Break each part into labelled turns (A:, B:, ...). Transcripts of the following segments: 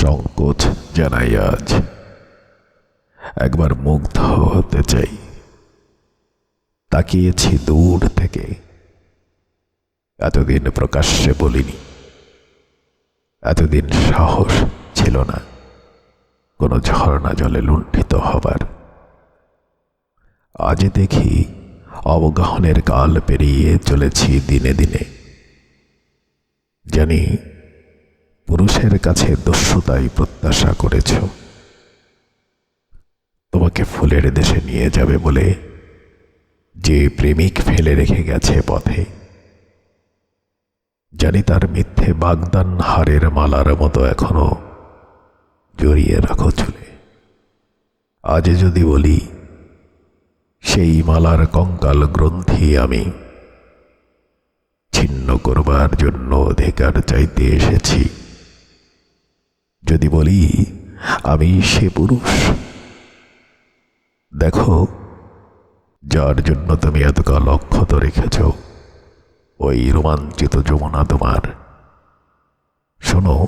A: সংকোচ জানাই আজ। একবার মুগ্ধ হতে চাই। তাকিয়েছি দূর থেকে। এতদিন প্রকাশ্যে বলিনি। এতদিন সাহস ছিল না। কোনো ঝর্ণা জলে লুণ্ঠিত হবার। আজ দেখি অবগাহনের কাল পেরিয়ে চলেছি দিনে দিনে। জানি পুরুষের কাছে দস্যুতাই প্রত্যাশা করেছ। তোমাকে ফুলের দেশে নিয়ে যাবে বলে যে প্রেমিক ফেলে রেখে গেছে পথে, জানি তার মিথ্যে বাগদান হারের মালার মতো এখনও জড়িয়ে রাখো চলে। আজ যদি বলি, সেই মালার কঙ্কাল গ্রন্থি আমি ছিন্ন করবার জন্য অধিকার চাইতে এসেছি। যদি বলি, আমি সে পুরুষ। দেখো, যার জন্য তুমি এতকাল অক্ষত রেখেছ, ওই রোমাঞ্চিত যমুনা তোমার। শোনো,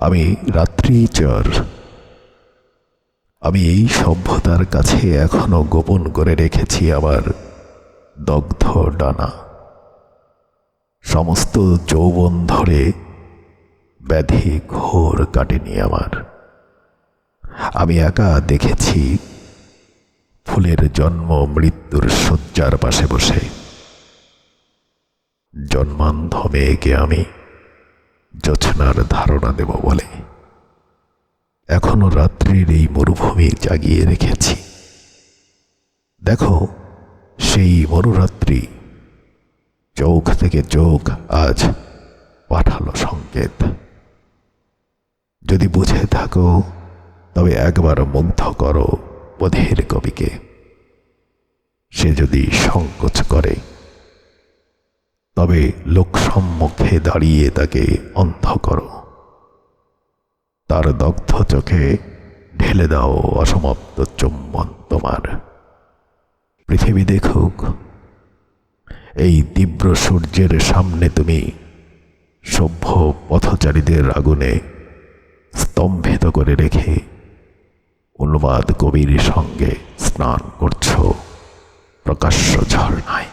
A: আমি রাত্রি রাত্রিচর আমি এই সভ্যতার কাছে এখনও গোপন করে রেখেছি আমার দগ্ধ ডানা। সমস্ত যৌবন ধরে ব্যাধি ঘোর কাটেনি আমার। আমি একা দেখেছি ফুলের জন্ম মৃত্যুর শয্যার পাশে বসে। জন্মান্ধ মেয়েকে আমি জোছনার ধারণা দেব বলে এখনও রাত্রির এই মরুভূমি জাগিয়ে রেখেছি। দেখো, সেই মরুরাত্রি চোখ থেকে চোখ আজ পাঠালো সংকেত। যদি বুঝে থাকো, তবে একবার মুগ্ধ করো বোধের কবিকে। সে যদি সংকোচ করে, তবে লোকসম্মুখে দাঁড়িয়ে তাকে অন্ধ করো। তার দগ্ধ চোখে ঢেলে দাও অসমাপ্ত চুম্বন তোমার। পৃথিবী দেখুক, এই তীব্র সূর্যের সামনে তুমি সভ্য পথচারীদের আগুনে স্তম্ভিত করে রেখে অনুবাদ কবির সঙ্গে স্নান করছ। প্রকাশ্য ঝর্ণায়।